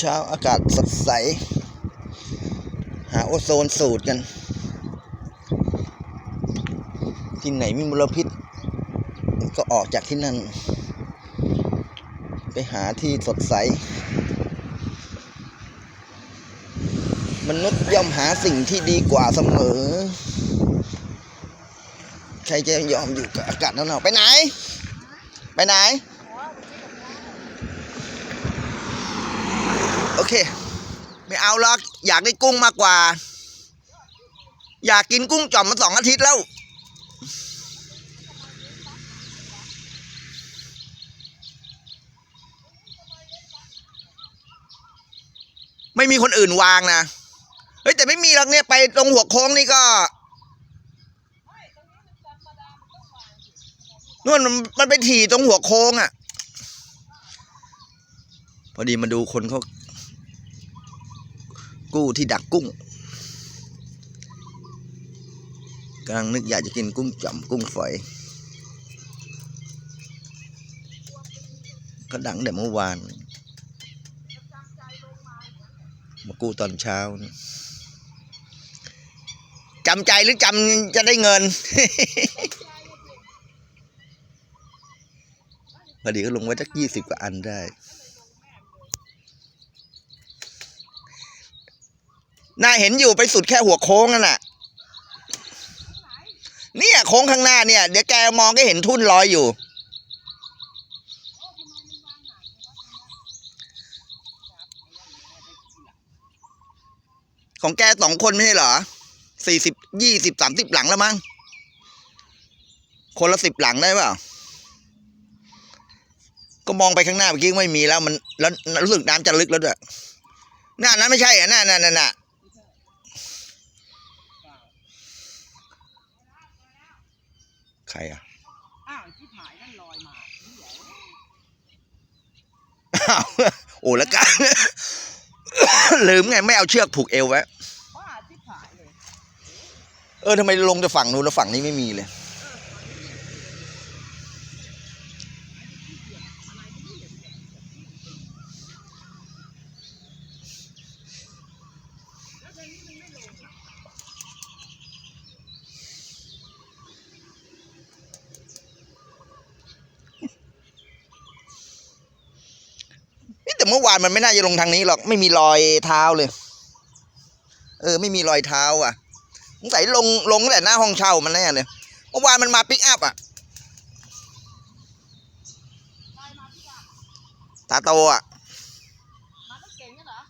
เช้าอากาศสดใส หาโอโซนสูตรกัน ที่ไหนมีมลพิษ ก็ออกจากที่นั่น ไปหาที่สดใส มนุษย์ย่อมหาสิ่งที่ดีกว่าเสมอ ใครจะยอมอยู่กับอากาศนั้นหรอกไปไหน ไปไหน โอ เค ไม่เอาหรอกอยากได้กุ้งมากกว่า อยากกินกุ้งจ่อมมาสองอาทิตย์แล้วไม่มีคนอื่นวางนะ เฮ้ยแต่ไม่มีหรอกเนี่ยไปตรงหัวโค้งนี่ก็นู่นมันมันไปถี่ตรงหัวโค้งอะ่ะ พอดีมาดูคนเขา กู้ที่ดักกุ้งกำลังนึกอยากจะกินกุ้งจ่อมกุ้งฝอยก็ดังแต่เมื่อวาน มากู้ตอนเช้าจำใจหรือจำจะได้เงิน พอดีก็ลงไว้สักยี่สิบกว่าอันได้ น่าเห็นอยู่ไปสุดแค่หัวโค้งนั่นน่ะ เนี่ยโค้งข้างหน้าเนี่ย เดี๋ยวแกมองก็เห็นทุ่นลอยอยู่ ของแกสองคนไม่ใช่เหรอสี่สิบยี่สิบสามสิบหลังแล้วมั้งคนละสิบหลังได้เปล่าก็มองไปข้างหน้าเมื่อกี้ไม่มีแล้วมันแล้วรู้สึกน้ำจะลึกแล้วด้วยน่านั้นไม่ใช่อะน่าน่าน่าน่าใค รอะอ้าวที่ผายนั่นลอยมาอ้าวโอ้แล้วกันลืมไงไม่เอาเชือกผูกเอวไว้บ้าที่ผายเลย เออทำไมลงแต่ฝั่งนู้นแล้วฝั่งนี้ไม่มีเลย มันไม่น่าจะลงทางนี้หรอก ไม่มีรอยเท้าเลย เออ ไม่มีรอยเท้า อะสงสัยลงลงแต่หน้าห้องเช่ามันแน่เลยเมื่อวานมันมาปิกอัพอะตาโตอะมาเก่งเหรอ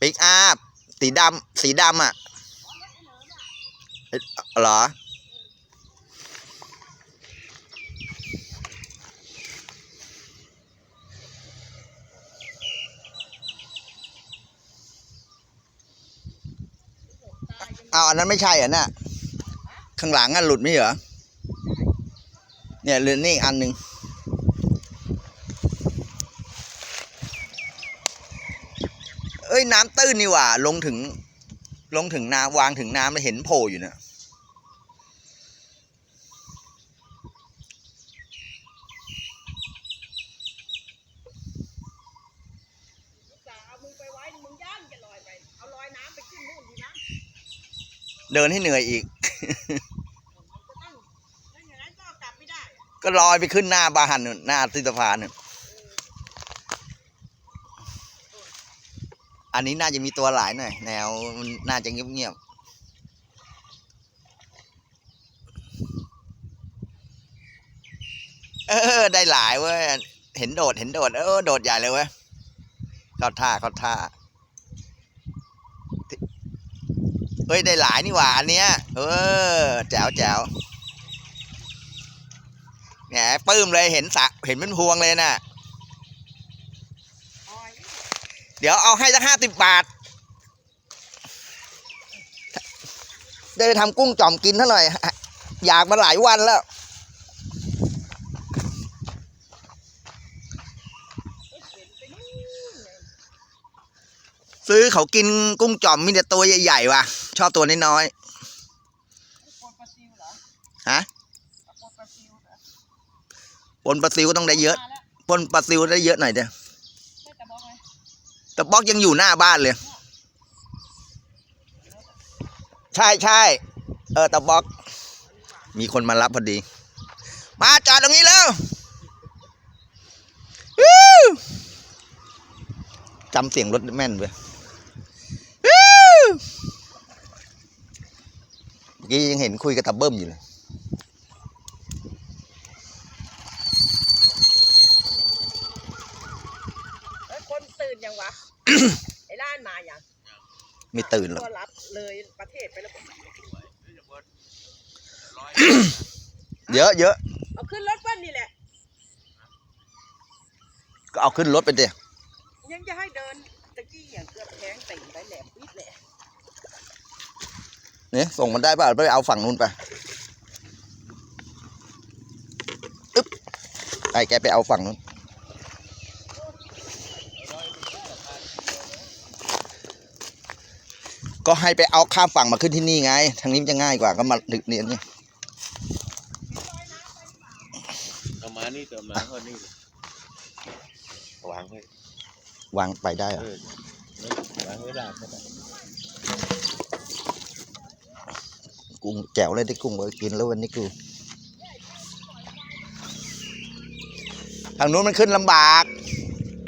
ปิกอัพสีดำสีดำอะเหรอ เอาอันนั้นไม่ใช่เหรอะน่ะข้างหลังอะหลุดไม่เหรอเนี่ยเหลือนี่อีกอันหนึ่งเอ้ยน้ำตื้นนี่หว่า ลงถึง ลงถึงน้ำวางถึงน้ำแล้วเห็นโผล่อยู่เนี่ย ลูกสาวเอามือไปไว้มึงย่านจะลอยไป เอาลอยน้ำไปขึ้นนู่นดีนะ เดินให้เหนื่อยอีกมันจะต้องถ้าอย่างนั้นก็กลับไม่ได้อะก็ลอยไปขึ้นหน้าบานนู่นหน้าติสะพานนู่นอันนี้น่าจะมีตัวหลายหน่อยแนวมันน่าจะเงียบๆเออ ได้หลายเว้ย เห็นโดด เห็นโดด เออ โดดใหญ่เลยเว้ยเข้าท่าเข้าท่า เฮ้ยได้หลายนี่หว่าอันเนี้ย เออแจ๋วแจ๋วแหมปลื้มเลยเห็นสะเห็นเป็นพวงเลยน่ะ เดี๋ยวเอาให้สักห้าสิบบาท ได้ไปทำกุ้งจ่อมกินเท่าหน่อย อยากมาหลายวันแล้วซื้อเขากินกุ้งจ่อมมีแต่ตัวใหญ่ๆว่ะ ชอบตัวน้อยนปลาซิวเหรอๆฮะปนปลาซิวเหรอปนปลก็ต้องได้เยอะปนปลาซิวได้เยอะหน่อยเดียวแต่บล็อกยังอยู่หน้าบ้านเลย ใช่ใช่เออตะบล็อก มีคนมารับพอดี มาจอดตรงนี้แล้วจำเสียงรถแม่นเว้ยวู้เมื่อกี้ยังเห็นคุยกับตาเบิ้มอยู่เลยแล้วคนตื่นยังวะ ไอ้ล้านมาอย่างไม่ตื่นหรอกก็รับเลยประเทศไปแล้วผมเยอะเยอะเอาขึ้นรถเปิ้ลนี่แหละ ก็เอาขึ้นรถไปเดียยังจะให้เดินตะกี้อย่างเกือบแทงติ่งไปแหลมปิดแหละ เนี่ยส่งมันได้ป่ะไปเอาฝั่งนู้นไปอึ๊บไอ้แกไปเอาฝั่งนู้นก็ให้ไปเอาข้ามฝั่งมาขึ้นที่นี่ไง ทางนี้มันจะง่ายกว่าก็มาดึกเนี่ยนี่เอามานี่เติมมาเขานี่เลยวางไว้วางไปได้เหรเออะอนี่วางไว้ลากก็ได้ กุ้งแจ๋วเลยได้กุ้งไว้กินแล้ววันนี้กูทางนู้นมันขึ้นลำบาก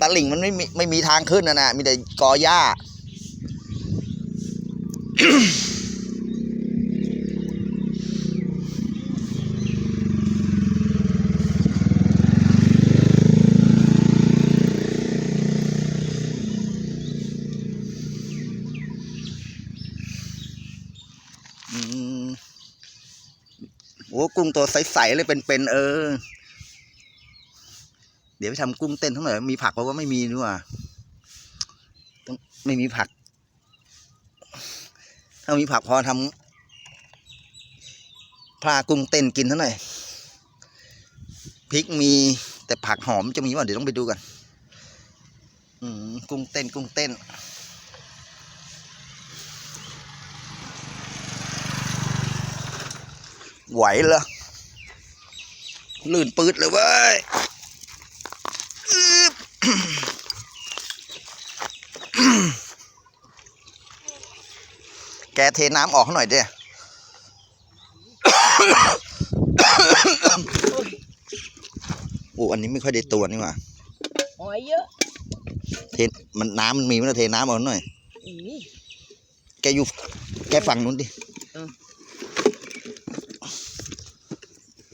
ตะหลิ่งมันไม่มีไม่มีทางขึ้นนะนะมีแต่กอหญ้า งตัวใสๆเลยเป็นๆเออ เดี๋ยวไปทำกุ้งเต้นทั้งหน่อยมีผักเพราะว่าไม่มีนี่ว่าต้องไม่มีผัก ถ้ามีผักพอทำปลากุ้งเต้นกินท่าไหร่อยพริกมีแต่ผักหอมจะมีว่าเดี๋ยวต้องไปดูกันอืมกุ้งเต้นกุ้งเต้นไหวเหรอ ลื่นปืดเลยเว้ยอึ๊บแกเทน้ำออกให้หน่อยเด้โอ้อันนี้ไม่ค่อยได้ตัวนี่หว่าหอยเยอะ เทมันน้ำมันมีมันเทน้ำออกหน่อยอีแกอยู่ แกฝั่งนู้นดิ เออ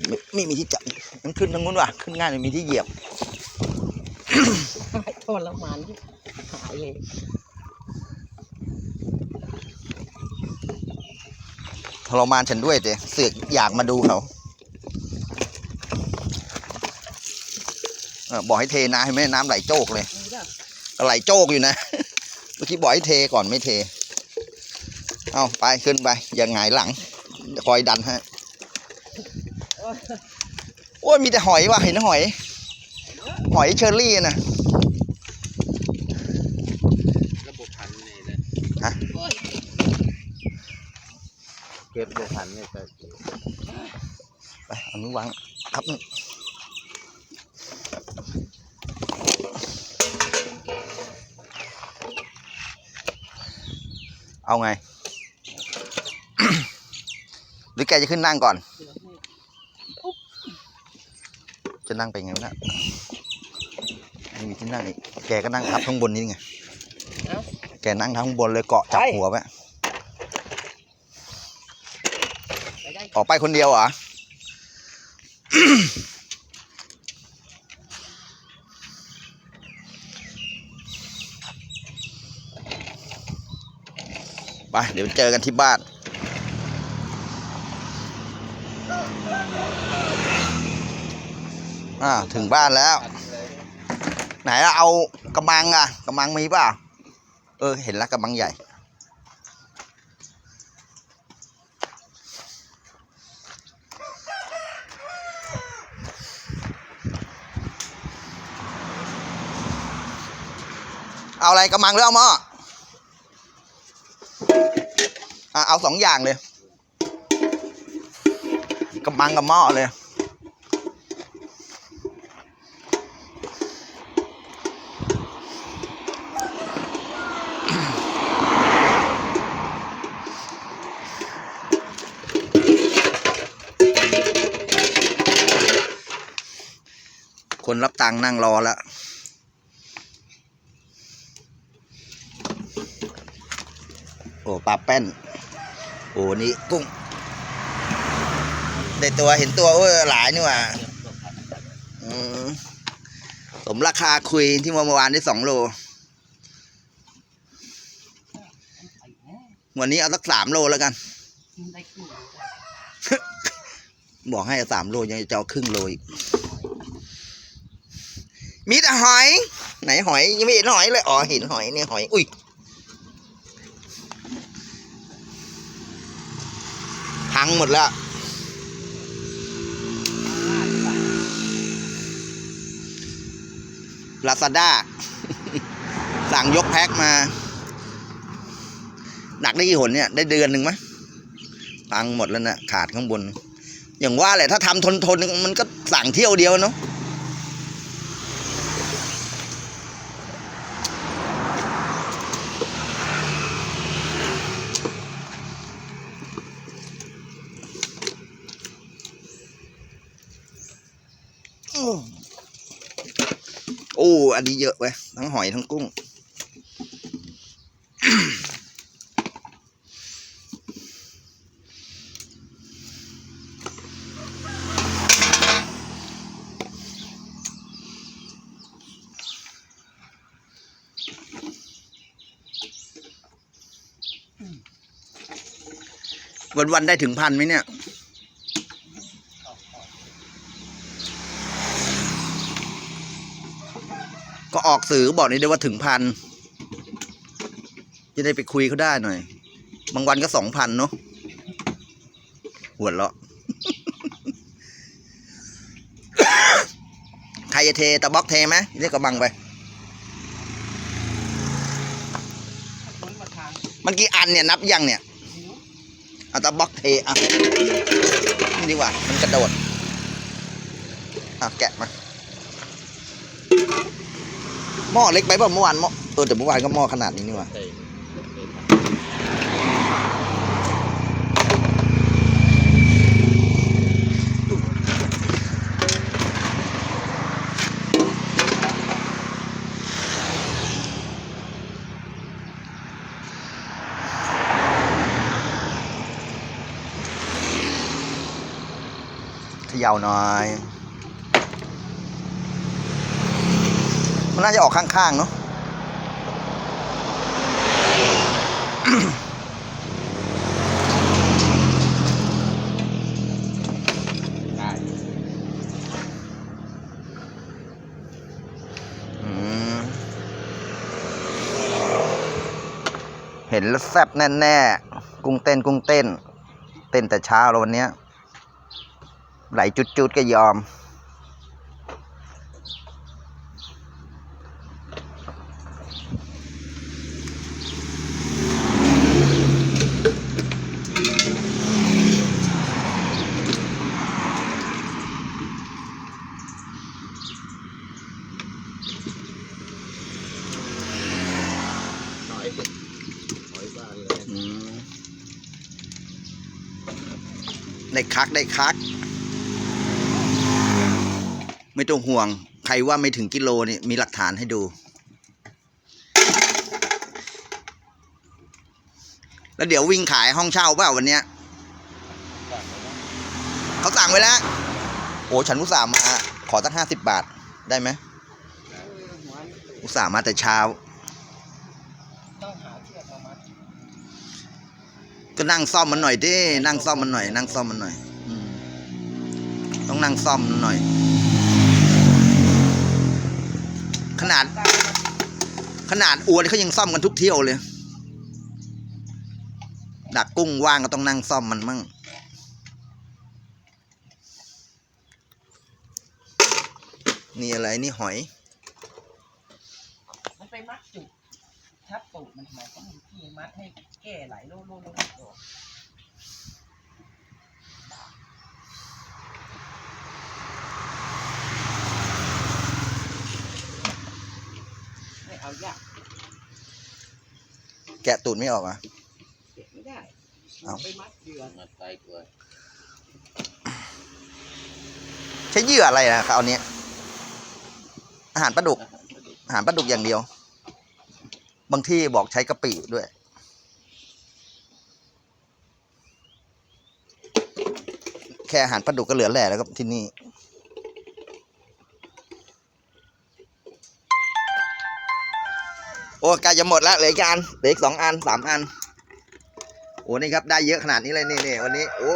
ไม่ไม่มีที่จับมันขึ้นทางนู้นว่ะขึ้นง่ายไม่มีที่เหยียบทรมานที่หายเลยทรมานฉันด้วยเดเสือกอยากมาดูเขาเออบอกให้เทนะให้แม่น้ำไหลโจกเลยมีป่ะก็ไหลโจกอยู่นะเมื่อกี้บอกให้เทก่อนไม่เท เอาไปขึ้นไปอย่าหงายหลัง คอยดันฮะ โอ้ยมีแต่หอยว่ะเห็นหอย หอยเชอรี่นะระบบพันนี่นะฮะเก็บระบบพันนี่ก็ไปเอานิ้ววางครับนี่เอาไง หรือแกจะขึ้นนั่งก่อน จะนั่งไปไงวะเนะไม่มีที่นั่งอีกแกก็นั่งทับข้างบนนี้ไงแกนั่งทั้งบนเลยเกาะจับหัวไว้ไปได้ออกไปคนเดียวเหรอ ไป เดี๋ยวเจอกันที่บ้าน อ่าถึงบ้านแล้ว ไหนอะเอากระมังอะกระมังมีเปล่าเออเห็นแล้วกระมังใหญ่ เอาอะไรกระมังหรือเอาหม้ออะเอาสองอย่างเลยกระมังกับหม้อเลย ตังค์นั่งรอแล้วโอ้ปลาแป้น โอ้นี่กุ้งได้ตัวเห็นตัวโอ้ยหลายนี่หว่าอืมสมราคาคุยที่เมื่อวานได้สองโล วันนี้เอาสักสามโลแล้วกัน บอกให้เอาสามโลยังจะเอาครึ่งโลอีก มีแต่หอย ไหนหอยยังไม่เห็นหอยเลยอ๋อเห็นหอยเนี่ยหอย อุ้ยพังหมดแล้วลาซาด้าสั่งยกแพ็คมา หนักได้กี่หนเนี่ย ได้เดือนหนึ่งไหมพังหมดแล้วนะขาดข้างบน อย่างว่าแหละถ้าทำทนทนมันก็สั่งเที่ยวเดียวเนาะอืมโอันนี้เยอะเว้ยทั้งหอยทั้งกุ้ง วัน ๆ ได้ถึงพันไหมเนี่ย ก็ออก สื่อบอกนี่ได้ว่าถึงพันจะได้ไปคุยเขาได้หน่อย บางวันก็สองพันเนาะหัวเราะใครจะเทตะบล็อกเทไหมเรียกกระบังไป มันกี่อันเนี่ยนับยังเนี่ยเอาตะบล็อกเทอะนี่ดีกว่า มันกระโดดอะแกะมา หม้อเล็กไปเปล่ะเมื่อวานหม้อเออแต่เมื่อวานก็หม้อขนาดนี้นี่หว่าใช่เขย่าหน่อย มันน่าจะออกข้างๆเนาะได้เห็นแล้วแซ่บแน่ๆ กุ้งเต้นกุ้งเต้น เต้นแต่เช้าแล้ววันนี้ไหลจุดๆก็ยอม หอยหอยบ้านเลย อืม ได้คักได้คัก ไม่ต้องห่วง ใครว่าไม่ถึงกิโลนี่มีหลักฐานให้ดู แล้วเดี๋ยววิ่งขายห้องเช่าเปล่าวันเนี้ยเขาสั่งไว้แล้ว โอ้ฉันอุตส่าห์มา ขอตั้งห้าสิบบาทได้ไหมอุตส่าห์มาแต่เช้าก็ ก็นั่งซ่อมมันหน่อยดินั่งซ่อมมันหน่อย นั่งซ่อมมันหน่อยต้องนั่งซ่อมมันหน่อย ขนาด ขนาดอวนเขายังซ่อมกันทุกเที่ยวเลย ดักกุ้งว่างก็ต้องนั่งซ่อมมันมั่งนี่อะไรนี่หอย มันไปมัดจุก ทับตูดมันทำไมต้องมีที่มัดให้แก้ไหลโลโลโลโลไม่เอายากแกะตูดไม่ออกอะ เก็บไม่ได้เอา ไปมัดเหยื่อมาใต้ตัวใช้เหยื่ออะไรนะคราวเนี้ยอาหารปลาดุกอาหารปลาดุกอย่างเดียว บางที่บอกใช้กะปิด้วย แค่อาหารปลาดุกก็เหลือแหล่แล้วครับที่นี่โอ้ใกล้จะหมดแล้วเหลืออีกอันเหลืออีกสองอันสามอันโอ้นี่ครับได้เยอะขนาดนี้เลยนี่นี่วันนี้ โอ้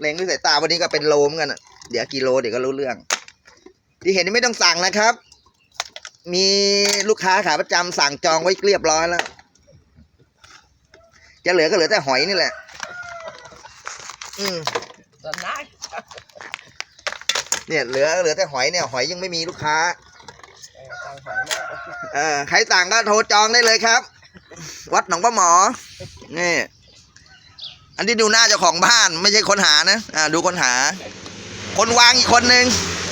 เล็งด้วยสายตาวันนี้ก็เป็นโลเหมอนกันเดี๋ยวกิโลเดี๋ยวก็รู้เรื่อง ที่เห็นนี่ไม่ต้องสั่งนะครับ มีลูกค้าขาประจำสั่งจองไว้เรียบร้อยแล้ว จะเหลือก็เหลือแต่หอยนี่แหละ อืมตอนนั้เนี่ยเหลือเหลือแต่หอยเนี่ย หอยยังไม่มีลูกค้า เออใครสั่งก็โทรจองได้เลยครับ วัดหนองปลาหมอ นี่ อันนี้ดูหน้าเจ้าของบ้านไม่ใช่คนหานะ อ่า ดูคนหา คนวางอีกคนนึง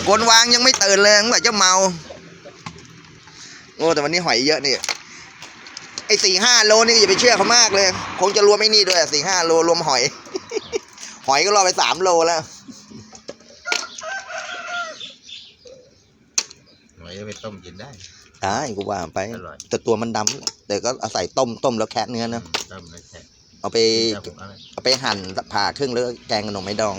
คนวางยังไม่ตื่นเลยตั้งแต่จะเมา โอ้แต่วันนี้หอยเยอะนี่ไอ้สี่ห้าโลนี่อย่าไปเชื่อเขามากเลย คงจะรวมไม่นี่ด้วยสี่ห้าโลรวมหอย หอยก็รอไปสามโลแล้วหอยเอาไปต้มกินได้ได้กูว่าไป อร่อยแต่ตัวมันดำแต่ก็อาศัยต้มต้มแล้วแคะเนื้อนะต้มแล้วแช่เอาไปเจ้าผมเอาไปเอาไปหั่นผ่าครึ่งแล้วก็แกงกับหน่อไม้ดอง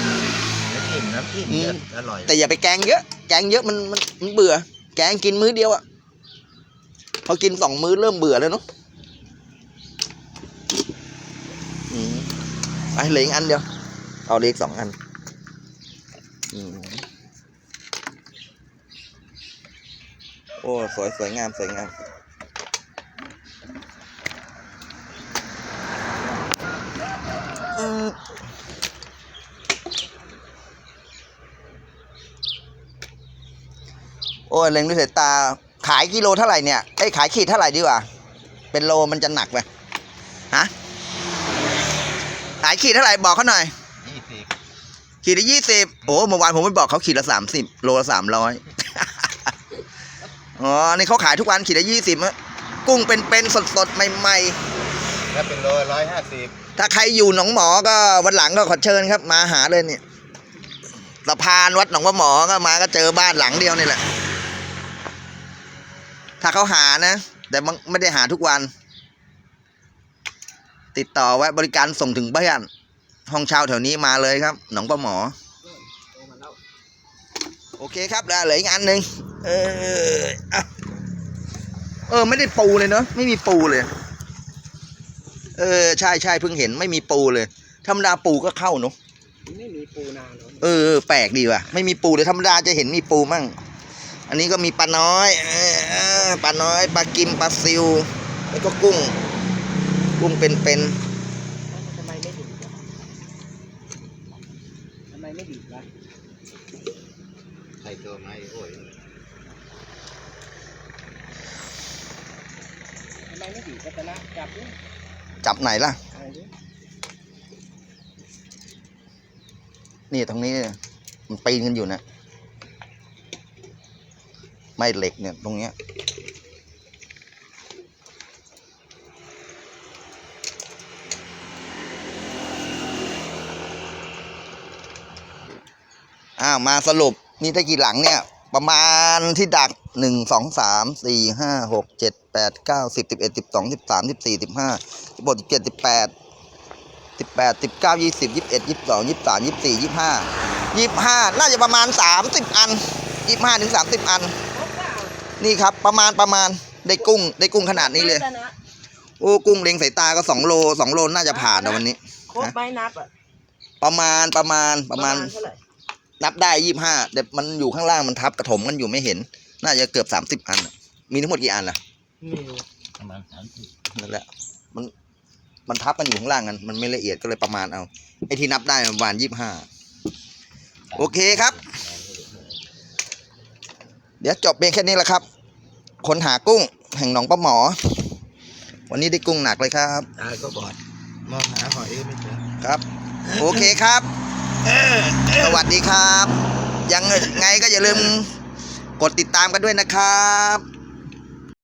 น้ำจิ้มน้ำจิ้มอืมเยอะอร่อย แต่อย่าไปแกงเยอะ แกงเยอะมันมันมันเบื่อ แกงกินมื้อเดียวอะพอกินสองมื้อเริ่มเบื่อแล้วเนาะอืมไปเหลืออีกอันเดียว เอาเล็กสองอันอืมโอ้ สวยสวยงาม สวยงาม อ้ยเล็งด้วยสายตา ขายกิโลเท่าไหร่เนี่ยเอ้ยขายขีดเท่าไหร่ดีกว่า เป็นโลมันจะหนักไปฮะขายขีดเท่าไหร่บอกเขาหน่อยยี่สิบขีดละยี่สิบโอ้เมื่อวานผมไปบอกเขาขีดละสามสิบโลละสามร้อยอ๋อนี่เขาขายทุกวันขีดละยี่สิบกุ้งเป็นๆสดๆใหม่ถ้าเป็นโลร้อยห้าสิบๆถ้าใครอยู่หนองหมอก็วันหลังก็ขอเชิญครับ มาหาเลยเนี่ยสะพานวัดหนองว่าหมอก็มาก็เจอบ้านหลังเดียวนี่แหละ ถ้าเขาหานะ แต่มันไม่ได้หาทุกวัน ติดต่อไว้บริการส่งถึงบ้านห้องเช่าแถวนี้มาเลยครับ หนองปลาหมอ โอเคครับแล้วเหลืออีกอันหนึ่งเอออะเออ ไม่ได้ปูเลยเนาะไม่มีปูเลย เออ ใช่ใช่เพิ่งเห็นไม่มีปูเลยธรรมดาปูก็เข้าเนาะไม่มีปูนาเนาะเออเออแปลกดีว่ะ ไม่มีปูเลยธรรมดาจะเห็นมีปูมั่ง อันนี้ก็มีปลาน้อยเออเออปลาน้อยปลากิมปลาซิว แล้วก็กุ้ง กุ้งเป็นเป็นทำไมไม่ดีวะทำไมไม่ดีวะใส่ตัวไม้โอ้ยทำไมไม่ดีกัตนะจับดิจับไหนล่ะอะไรดินี่ตรงนี้เนี่ยมันปีนกันอยู่นะ ไม่เหล็กเนี่ยตรงเนี้ยอ้าวมาสรุปนี่ได้กี่หลังเนี่ย ประมาณที่ดักหนึ่งสองสามสี่ห้าหกเจ็ดแปดเก้าสิบสิบเอ็ดสิบสองสิบสามสิบสี่สิบห้าสิบหกสิบเจ็ดสิบแปดสิบแปดสิบเก้ายี่สิบยี่สิบเอ็ดยี่สิบสองยี่สิบสามยี่สิบสี่ยี่สิบห้ายี่สิบห้าน่าจะประมาณสามสิบอันยี่สิบห้าถึงสามสิบอัน นี่ครับประมาณประมาณได้กุ้งได้กุ้งขนาดนี้เลยตะนะโอ้กุ้งเล็งสายตาก็สองโลสองโลน่าจะผ่านนะวันนี้ครบไหมนับอะประมาณประมาณประมาณเท่าไหร่นับได้ยี่ห้าแต่มันอยู่ข้างล่างมันทับกระถมกันอยู่ไม่เห็น น่าจะเกือบสามสิบอันน่ะมีทั้งหมดกี่อันล่ะไม่รู้ประมาณสามสิบนั่นแหละมันมันทับกันอยู่ข้างล่างกันมันไม่ละเอียดก็เลยประมาณเอาไอ้ที่นับได้ประมาณยี่ห้าโอเคครับ เดี๋ยวจบเพียงแค่นี้แหละครับคนหากุ้งแห่งหนองปลาหมอ วันนี้ได้กุ้งหนักเลยครับตาก็บอด มองหาหอยก็ไม่เจอครับ โอเคครับ สวัสดีครับ ยังไงก็อย่าลืมกดติดตามกันด้วยนะครับ